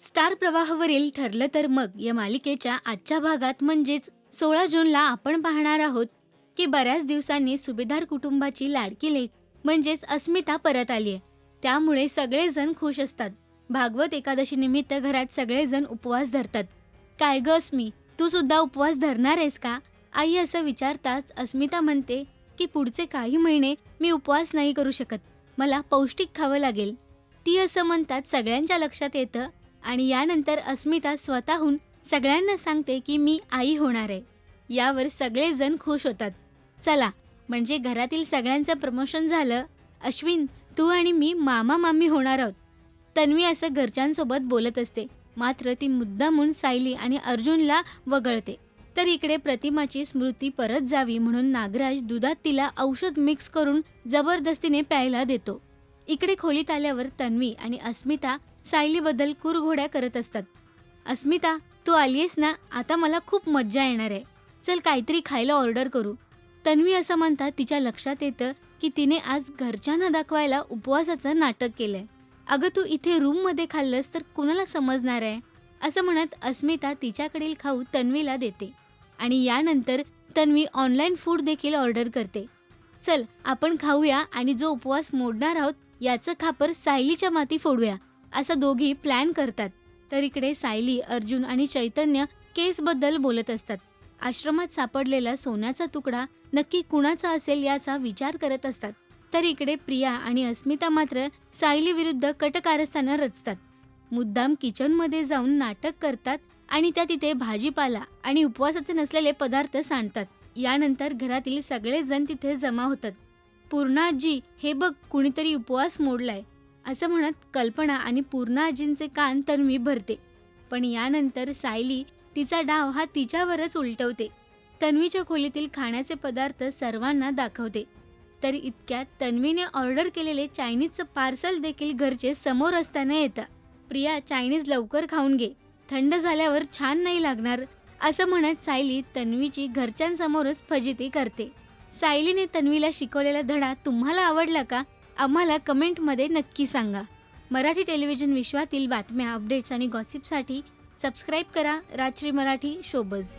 Star प्रवाहावरील ठरलं तर मग या मालिकेच्या आजच्या भागात म्हणजेच सोळा जूनला आपण पाहणार आहोत की बऱ्याच दिवसांनी सुभेदार कुटुंबाची लाडकी लेख म्हणजेच अस्मिता परत आली आहे त्यामुळे सगळेजण खुश असतात. भागवत एकादशी निमित्त घरात सगळेजण उपवास धरतात. काय ग अस्मी तू सुद्धा उपवास धरणार आहेस का? आई असं विचारताच अस्मिता म्हणते की पुढचे काही महिने मी उपवास नाही करू शकत. मला पौष्टिक खावं लागेल. ती असं म्हणतात सगळ्यांच्या लक्षात येतं आणि यानंतर अस्मिता स्वतःहून सगळ्यांना सांगते की मी आई होणार आहे. यावर सगळेजण खुश होतात. चला म्हणजे घरातील सगळ्यांचं प्रमोशन झालं. अश्विन तू आणि मी मामा मामी होणार आहोत. तन्वी असं घरच्यांसोबत बोलत असते. मात्र ती मुद्दामून सायली आणि अर्जुनला वगळते. तर इकडे प्रतिमाची स्मृती परत जावी म्हणून नागराज दुधात तिला औषध मिक्स करून जबरदस्तीने प्यायला देतो. इकडे खोलीत आल्यावर तन्वी आणि अस्मिता सायलीबद्दल कुरघोड्या करत असतात. अस्मिता तू आलीयस ना? आता मला खूप मज्जा येणार आहे. चल काहीतरी खायला ऑर्डर करू. तन्वी असं म्हणता तिच्या लक्षात येतं की तिने आज घरच्यांना दाखवायला उपवासाचं नाटक केलंय. अगं तू इथे रूममध्ये खाल्लंस तर कुणाला समजणार आहे? असं म्हणत अस्मिता तिच्याकडील खाऊ तन्वीला देते. आणि यानंतर तन्वी ऑनलाईन फूड देखील ऑर्डर करते. चल आपण खाऊया आणि जो उपवास मोडणार आहोत याचं खापर सायलीच्या माती फोडूया. असं दोघी प्लॅन करतात. तर इकडे सायली अर्जुन आणि चैतन्य केसबद्दल बोलत असतात. आश्रमात सापडलेला सोन्याचा तुकडा नक्की कुणाचा असेल याचा विचार करत असतात. तर इकडे प्रिया आणि अस्मिता मात्र सायली विरुद्ध कटकारस्थानं रचतात. मुद्दाम किचनमध्ये जाऊन नाटक करतात आणि त्या तिथे भाजीपाला आणि उपवासाचे नसलेले पदार्थ सांडतात. यानंतर घरातील सगळेजण तिथे जमा होतात. पूर्णाजी हे बघ कुणीतरी उपवास मोडलाय. असं म्हणत कल्पना आणि पूर्णाजींचे कान तन्वी भरते. पण यानंतर सायली तिचा डाव हा तिच्यावरच उलटवते. तन्वीच्या खोलीतील खाण्याचे पदार्थ सर्वांना दाखवते. तर इतक्यात तन्वीने ऑर्डर केलेले चायनीजचं पार्सल देखील घरचे समोर असताना येतं. प्रिया चायनीज लवकर खाऊन घे. थंड झाल्यावर छान नाही लागणार असं म्हणत सायली तन्वीची घरच्यांसमोरच फजिती करते. सायलीने तन्वीला शिकवलेला धडा तुम्हाला आवडला का? आम्हाला कमेंटमध्ये नक्की सांगा. मराठी टेलिव्हिजन विश्वातील बातम्या अपडेट्स आणि गॉसिपसाठी सबस्क्राईब करा राजश्री मराठी शोबज